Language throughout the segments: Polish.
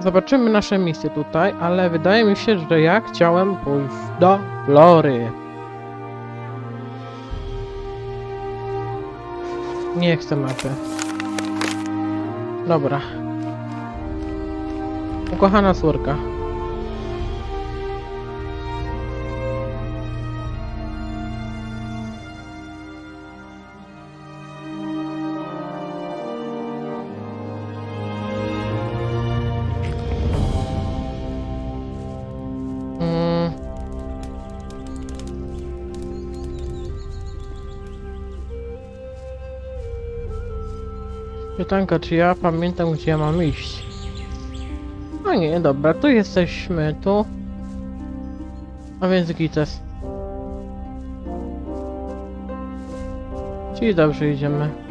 Zobaczymy nasze misje tutaj, ale wydaje mi się, że ja chciałem pójść do Flory. Nie chcę mapy. Dobra. Ukochana córka. Pytanka, czy ja pamiętam, gdzie ja mam iść? No nie, dobra, tu jesteśmy, tu. A więc Gites. Czyli dobrze idziemy.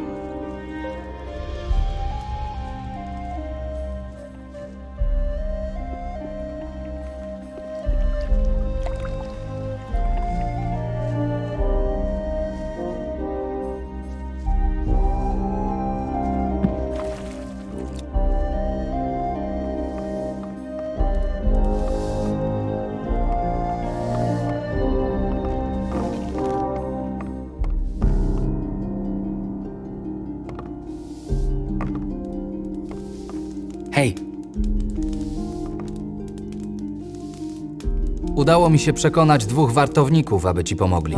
Udało mi się przekonać dwóch wartowników, aby ci pomogli.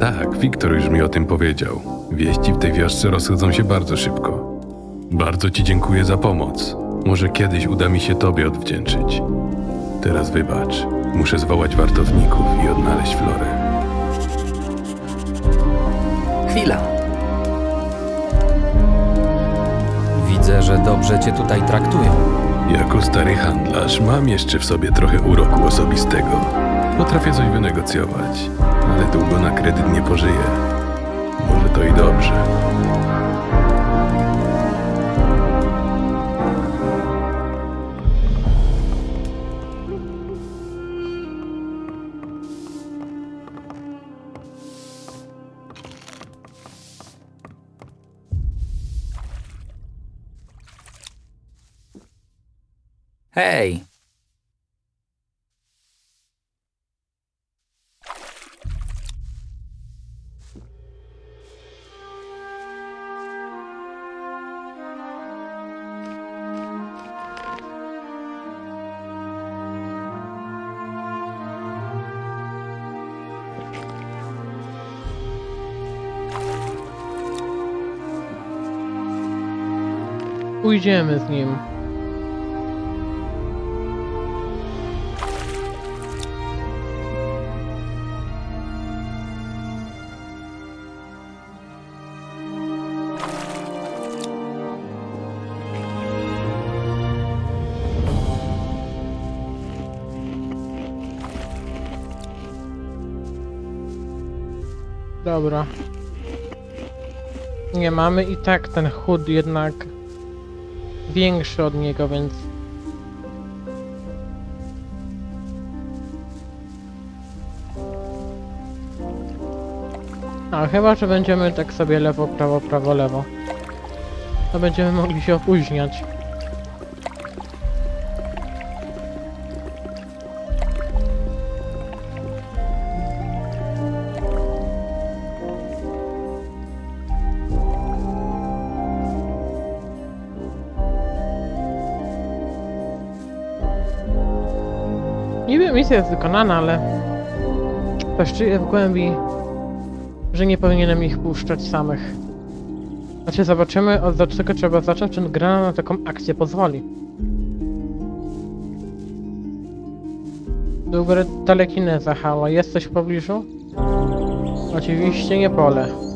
Tak, Wiktor już mi o tym powiedział. Wieści w tej wiosce rozchodzą się bardzo szybko. Bardzo ci dziękuję za pomoc. Może kiedyś uda mi się tobie odwdzięczyć. Teraz wybacz. Muszę zwołać wartowników i odnaleźć Florę. Chwila! Widzę, że dobrze cię tutaj traktują. Jako stary handlarz mam jeszcze w sobie trochę uroku osobistego. Potrafię coś wynegocjować, ale długo na kredyt nie pożyję. Może to i dobrze. Hej! Pójdziemy z nim. Dobra. Nie mamy i tak ten chód jednak większy od niego, więc A chyba, że będziemy tak sobie lewo, prawo, prawo, lewo. To będziemy mogli się opóźniać. Misja jest wykonana, ale coś czuję w głębi, że nie powinienem ich puszczać samych. Znaczy zobaczymy od czego trzeba zacząć, czy gra na taką akcję pozwoli. Do góry telekineza hała. Jest coś w pobliżu? Oczywiście nie pole.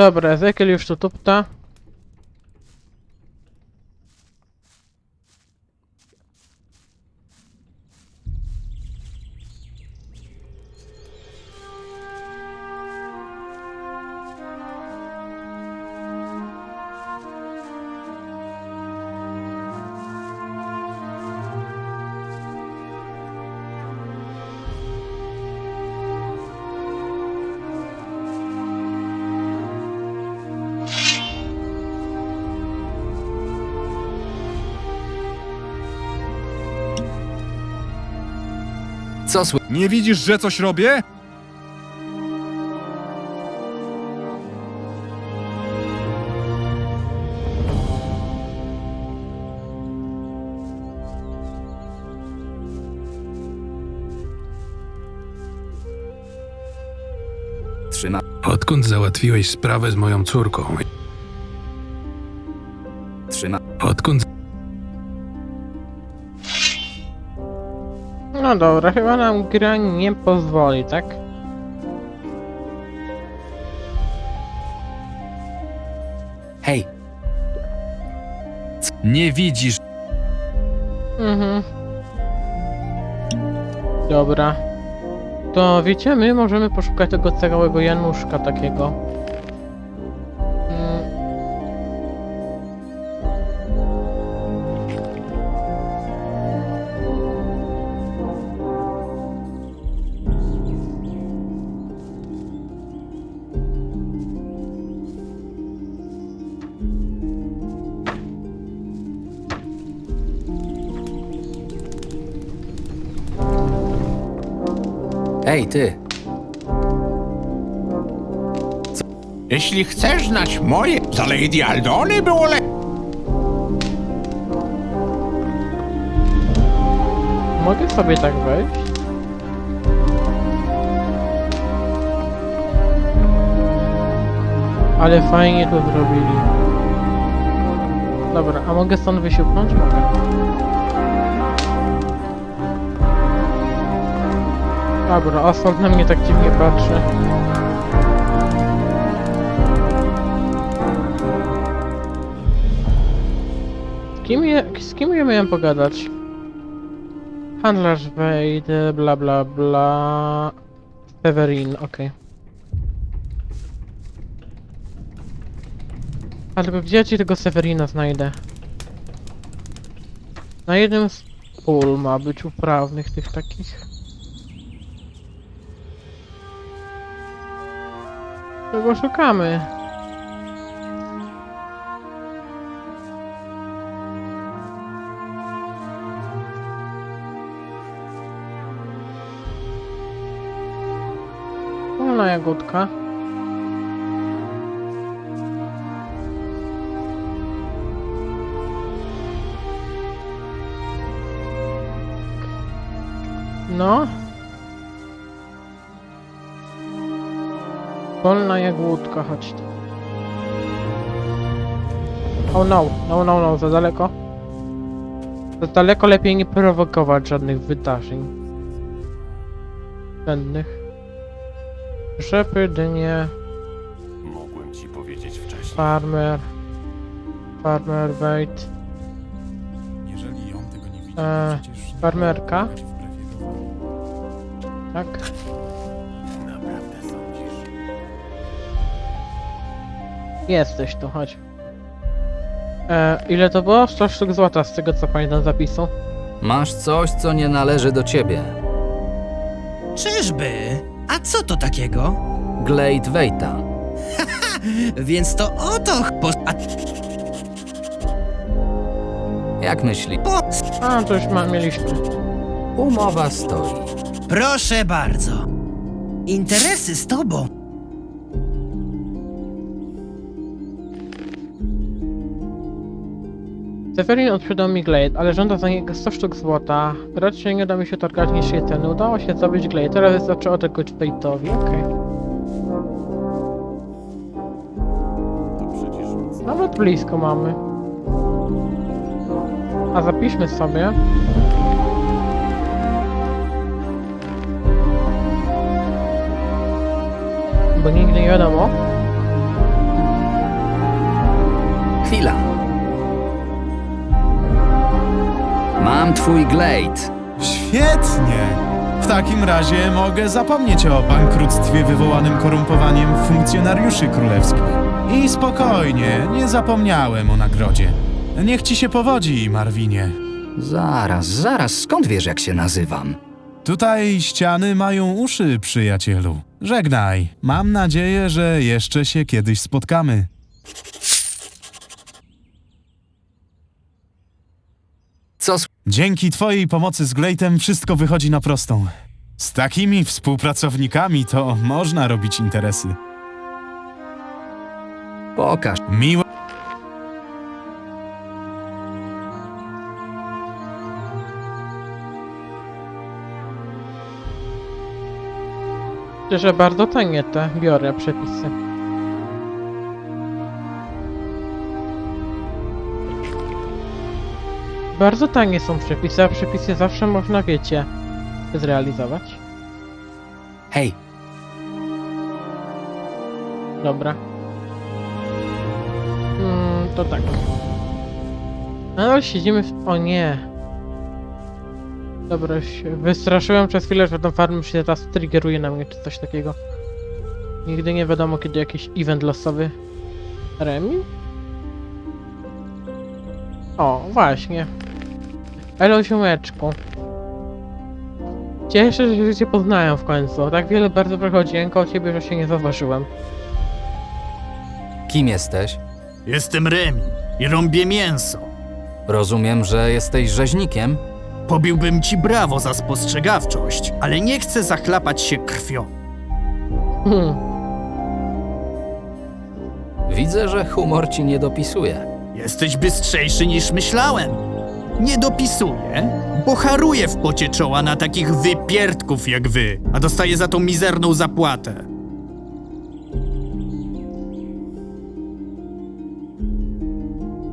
Dobra, Ezekiel już tu tupta. Co sły... Nie widzisz, że coś robię? Trzyma... Odkąd załatwiłeś sprawę z moją córką? Trzyma... Odkąd No dobra, chyba nam gra nie pozwoli, tak? Hej! C- Nie widzisz... Mhm. Dobra. To wiecie, my możemy poszukać tego całego Januszka takiego. Ej, ty! Jeśli chcesz znać moje, za Lady Aldony było le... Mogę sobie tak wejść? Ale fajnie to zrobili. Dobra, a mogę stąd wysiłknąć? Mogę. Dobra, asfalt na mnie tak dziwnie patrzy. Z kim, je, z kim ja miałem pogadać? Handlarz wejdę, bla bla bla. Severin, okej. A tylko gdzie ci tego Severina znajdę? Na jednym z pól ma być uprawnych tych takich. Czego szukamy? Polna jagódka. No. Polna jagódka, chodź tu. Oh no, no, no, no, za daleko. Za daleko lepiej nie prowokować żadnych wydarzeń. Zbędnych. Rzepy, dynie, Mogłem ci powiedzieć wcześniej. farmer, farmer, wait, Jeżeli tego nie widzi, E, farmerka. tak? Jesteś tu, chodź. E, ile to było? 100 sztuk złota z tego co pamiętam zapisu. Masz coś, co nie należy do ciebie. Czyżby? A co to takiego? Glade Vejta. Więc to oto ch- po... A Jak myśli? po... A, to już ma, mieliśmy. Umowa stoi. Proszę bardzo. Interesy z tobą. Severin odprzedał mi Glade, ale żąda za niego 100 sztuk złota. Raczej nie uda mi się targać niższej ceny. Udało się zdobyć Glade, teraz wystarczy oddać Wade'owi, okej. To przecież nic. Nawet blisko mamy. A zapiszmy sobie. Bo nigdy nie wiadomo. chwila. Mam twój glade. Świetnie! W takim razie mogę zapomnieć o bankructwie wywołanym korumpowaniem funkcjonariuszy królewskich. I spokojnie, nie zapomniałem o nagrodzie. Niech ci się powodzi, Marwinie. Zaraz, zaraz, skąd wiesz, jak się nazywam? Tutaj ściany mają uszy, przyjacielu. Żegnaj. Mam nadzieję, że jeszcze się kiedyś spotkamy. Co s- Dzięki twojej pomocy z Glejtem wszystko wychodzi na prostą. Z takimi współpracownikami to można robić interesy. Pokaż. Miło. Szczerze, bardzo tanie te biorę przepisy. Bardzo tanie są przepisy, a przepisy zawsze można, wiecie, zrealizować. Hej, Dobra. Mm, to tak. Nadal siedzimy w... O nie. Dobra, się wystraszyłem przez chwilę, że ten farm się teraz triggeruje na mnie, czy coś takiego. Nigdy nie wiadomo, kiedy jakiś event losowy. Remi? O, właśnie. Elo, ziomeczku. Cieszę się, że cię poznałem w końcu. Tak wiele bardzo przechodzi o ciebie, że się nie zauważyłem. Kim jesteś? Jestem Remi i rąbię mięso. Rozumiem, że jesteś rzeźnikiem? Pobiłbym ci brawo za spostrzegawczość, ale nie chcę zachlapać się krwią. Hmm. Widzę, że humor ci nie dopisuje. Jesteś bystrzejszy niż myślałem. Nie dopisuję, bo haruję w pocie czoła na takich wypierdków jak wy, a dostaję za to mizerną zapłatę.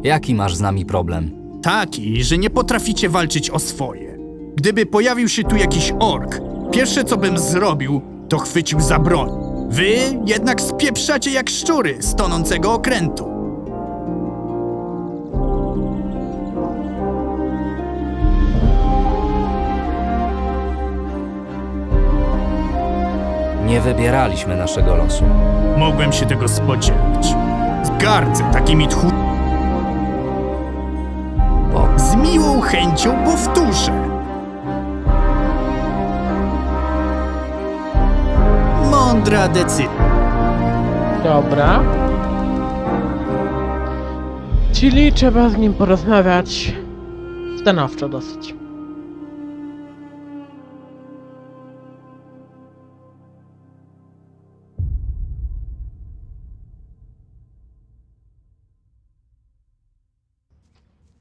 Jaki masz z nami problem? Taki, że nie potraficie walczyć o swoje. Gdyby pojawił się tu jakiś ork, pierwsze co bym zrobił, to chwycił za broń. Wy jednak spieprzacie jak szczury z tonącego okrętu. Nie wybieraliśmy naszego losu. Mogłem się tego spodziewać. Gardzę takimi tchu... Bo Z miłą chęcią powtórzę. Mądra decyzja. Dobra. Czyli trzeba z nim porozmawiać stanowczo dosyć.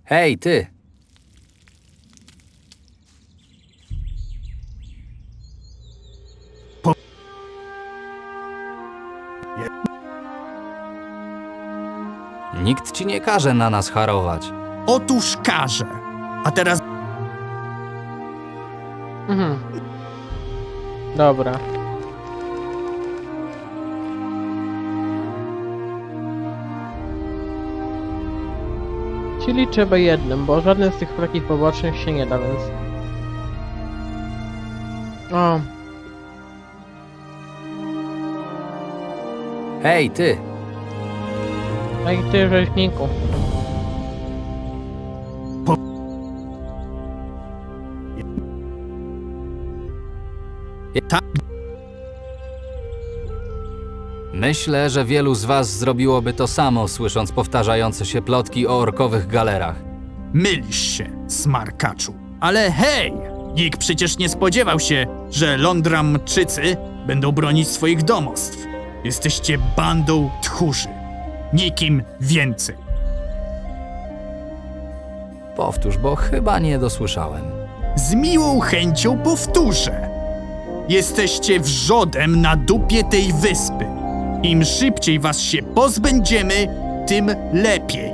Hej, ty! Nikt ci nie każe na nas harować. Otóż każę. A teraz Mhm. Dobra. Czyli trzeba jednym, bo żadnym z tych takich pobocznych się nie da, więc... O, Hej, ty! no i ty rzeźniku. Myślę, że wielu z was zrobiłoby to samo, słysząc powtarzające się plotki o orkowych galerach. mylisz się, smarkaczu. Ale hej! Nikt przecież nie spodziewał się, że Londramczycy będą bronić swoich domostw. Jesteście bandą tchórzy. Nikim więcej. Powtórz, bo chyba nie dosłyszałem. Z miłą chęcią powtórzę. Jesteście wrzodem na dupie tej wyspy. Im szybciej was się pozbędziemy, tym lepiej.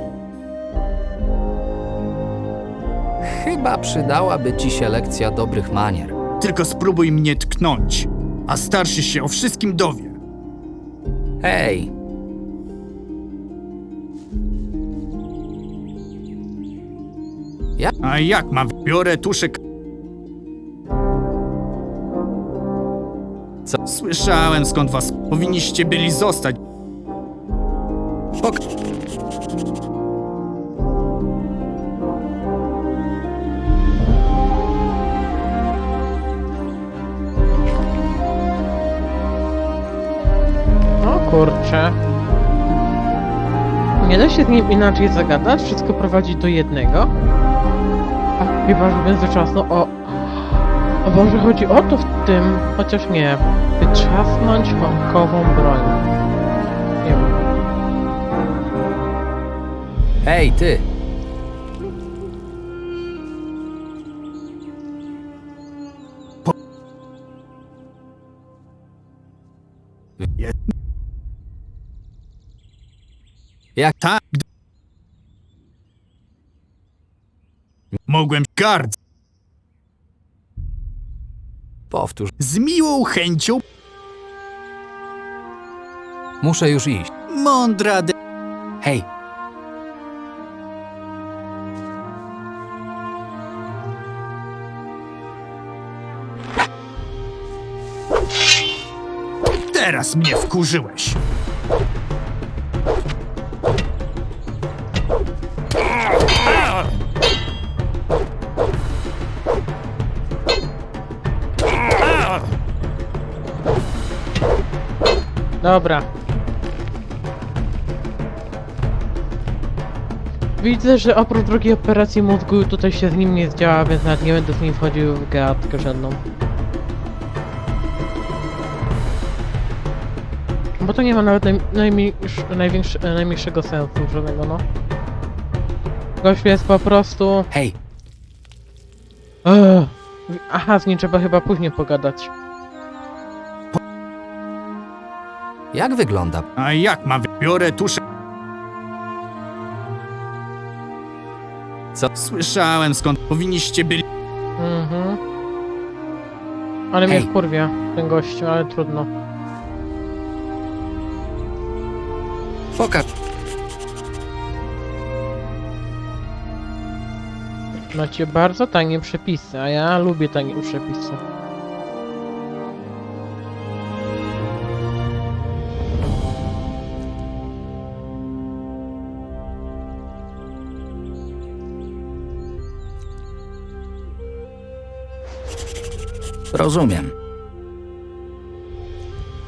Chyba przydałaby ci się lekcja dobrych manier. Tylko spróbuj mnie tknąć, a starszy się o wszystkim dowie. Hej! A jak mam? Biorę tuszek Słyszałem skąd was. Powinniście byli zostać. Pok O kurczę. Nie da się z nim inaczej zagadać, wszystko prowadzi do jednego. A chyba, że w międzyczasu o... O Boże, chodzi o to w tym, chociaż nie. Wytrzasnąć łamkową broń. Nie wiem. Hej, ty! Jak Tak. Mogłem gard. Powtórz? Z miłą chęcią. Muszę już iść. Mądra de... hej, Teraz mnie wkurzyłeś. Dobra. Widzę, że oprócz drugiej operacji mózgu tutaj się z nim nie zdziała, więc nawet nie będę z nim wchodził w gadkę żadną. Bo to nie ma nawet naj, najmniejsz, największy, najmniejszego sensu żadnego, no. Gościu jest po prostu... hej, Ugh. Aha, z nim trzeba chyba później pogadać. Jak wygląda? A jak mam? Biorę tuszek. Co? Słyszałem skąd. Powinniście byli... Mhm. Ale mnie wkurwia ten gościu, ale trudno. pokaż. Macie bardzo tanie przepisy, a ja lubię tanie przepisy. Rozumiem.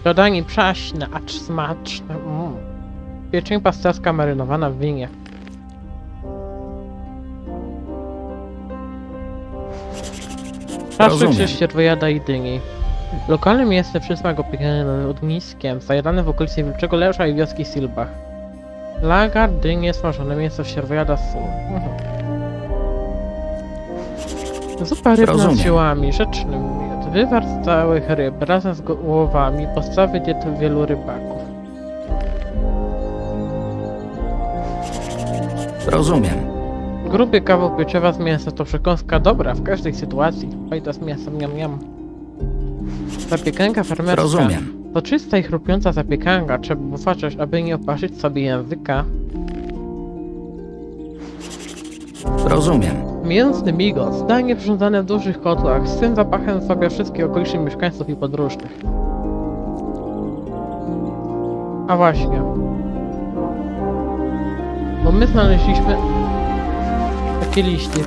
Dodanie przaśne, acz smaczne. Mm. Pieczeń pasterska marynowana w winie. Czaszczyk Rozumiem. się ścierwojada i dyni. Lokalne miejsce przysmak opiekany nad ogniskiem, zajadane w okolicy Wilczego Leża i wioski Silbach. Lagar, dynie, smażone mięso, ścierwojada, sól. Mhm. Zupa rybna z Rozumiem. ziołami, rzeczny miód, wywar z całych ryb razem z głowami, podstawy diety wielu rybaków. Rozumiem. Gruby kawał pieczywa z mięsa to przekąska dobra w każdej sytuacji. Fajda z mięsem, miam miam. Zapiekanka farmerska. Rozumiem. To czysta i chrupiąca zapiekanka. Trzeba uważać, aby nie oparzyć sobie języka. Rozumiem. Mięsny migos. Danie przyrządzane w dużych kotłach. Z tym zapachem zwabia wszystkich okolicznych mieszkańców i podróżnych. A właśnie. Bo my znaleźliśmy takie liście.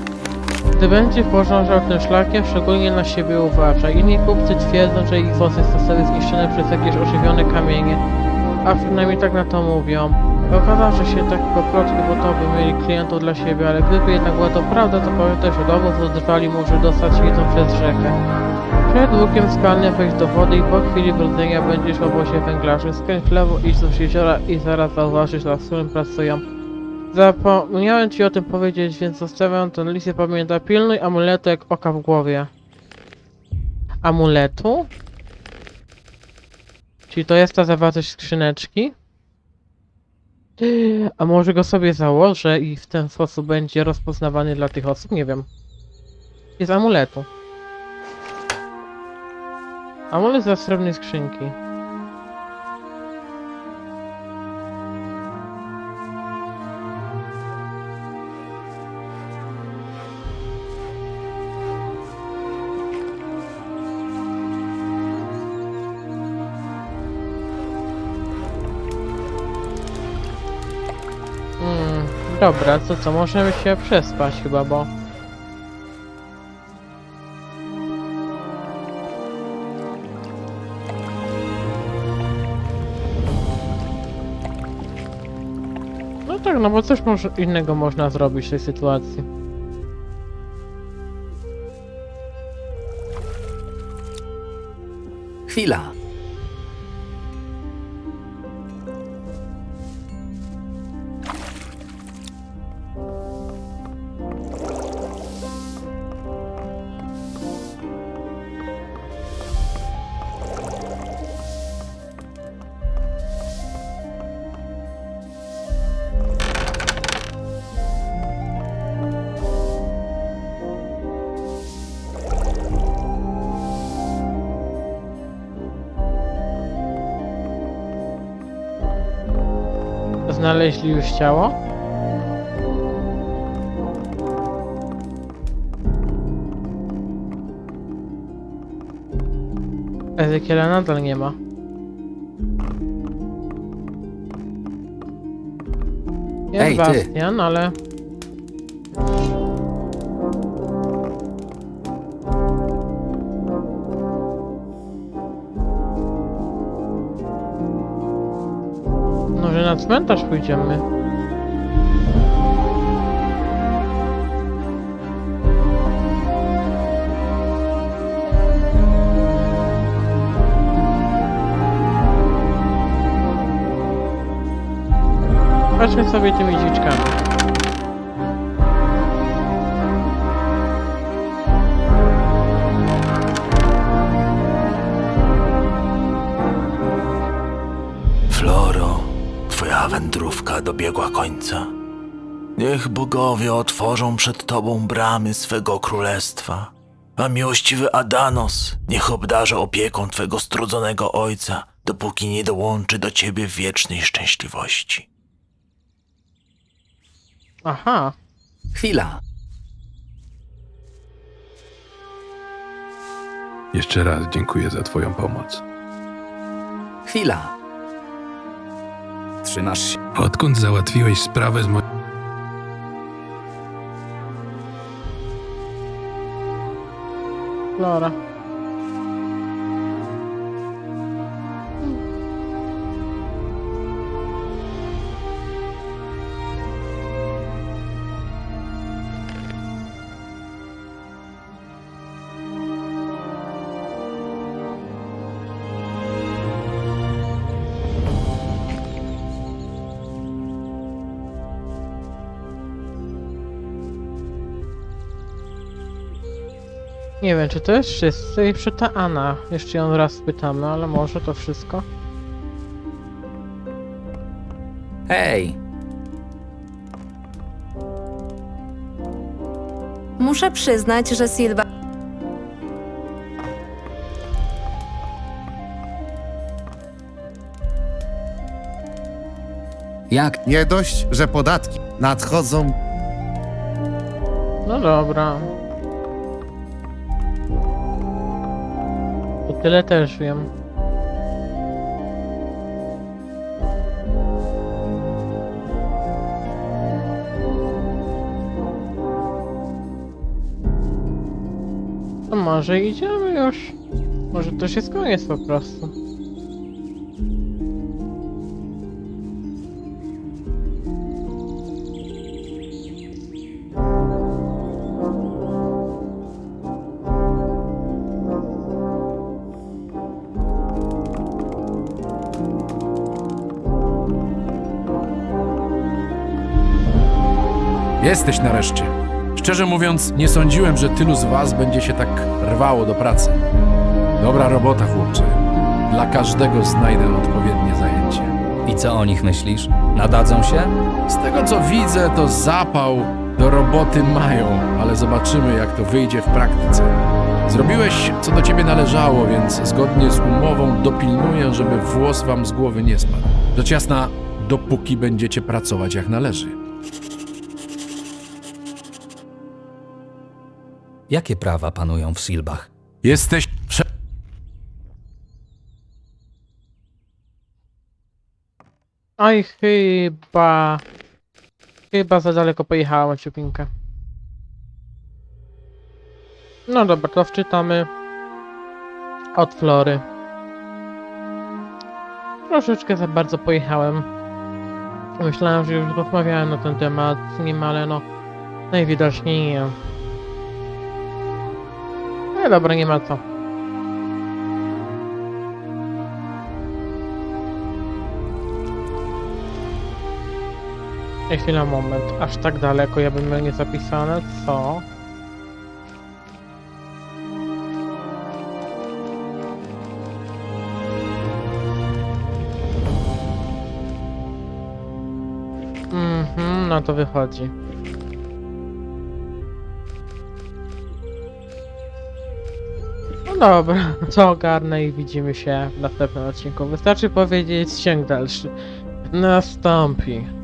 Gdy będzie podążał tym szlakiem, szczególnie na siebie uważa. Inni kupcy twierdzą, że ich włosy zostały zniszczone przez jakieś ożywione kamienie. A przynajmniej tak na to mówią. Okazało że się tak po to by mieli klientów dla siebie, ale gdyby jednak była to prawda, to pamiętaj, że dowód odrwali może dostać wiedzą przez rzekę. Przed łukiem skalnym wejść do wody i po chwili wrodzenia będziesz w obozie węglarzy. Skręć w lewo, idź do jeziora i zaraz zauważysz, na którym pracują. Zapomniałem ci o tym powiedzieć, więc zostawiam ten list i pamiętaj, pilnuj amuletu jak oka w głowie. Amuletu? Czyli to jest ta zawartość skrzyneczki? A może go sobie założę i w ten sposób będzie rozpoznawany dla tych osób? Nie wiem. Jest amuletu. Amulet ze srebrnej skrzynki. Dobra, to co, możemy się przespać chyba, bo... No tak, no bo coś może innego można zrobić w tej sytuacji. Chwila. Znaleźli już ciało? Ezekiela nadal nie ma. Jest Ej, ty. Bastian, ale... cmentarz pójdziemy? Patrzmy sobie tymi dziczkami. Dobiegła końca. Niech bogowie otworzą przed tobą bramy swego królestwa, a miłościwy Adanos niech obdarza opieką twego strudzonego ojca, dopóki nie dołączy do ciebie w wiecznej szczęśliwości. Aha, Chwila. Jeszcze raz dziękuję za twoją pomoc. Chwila. Trzymasz się. Odkąd załatwiłeś sprawę z moim... Flora. Nie wiem, czy to jest wszyscy. Jeszcze ta Anna. Jeszcze ją raz spytamy, ale może to wszystko. Hej, Muszę przyznać, że Silva jak Nie dość, że podatki nadchodzą No dobra. Tyle też wiem. To może idziemy już? Może to się koniec po prostu. Jesteś nareszcie. Szczerze mówiąc, nie sądziłem, że tylu z was będzie się tak rwało do pracy. Dobra robota, chłopcze. Dla każdego znajdę odpowiednie zajęcie. I co o nich myślisz? Nadadzą się? Z tego co widzę, to zapał do roboty mają, ale zobaczymy, jak to wyjdzie w praktyce. Zrobiłeś, co do ciebie należało, więc zgodnie z umową dopilnuję, żeby włos wam z głowy nie spadł. Rzecz jasna, dopóki będziecie pracować jak należy. Jakie prawa panują w Silbach? Jesteś prze... Oj, chyba Chyba za daleko pojechałam ciupinkę. No dobra, to wczytamy od Flory. Troszeczkę za bardzo pojechałem. Myślałem, że już rozmawiałem na ten temat z nim, ale no najwidoczniej nie. No dobra, nie ma co. Chwila, moment. Aż tak daleko ja bym miał nie zapisane, co? Mhm, no to wychodzi. Dobra, to ogarnę i widzimy się w następnym odcinku. Wystarczy powiedzieć ciąg dalszy. Nastąpi.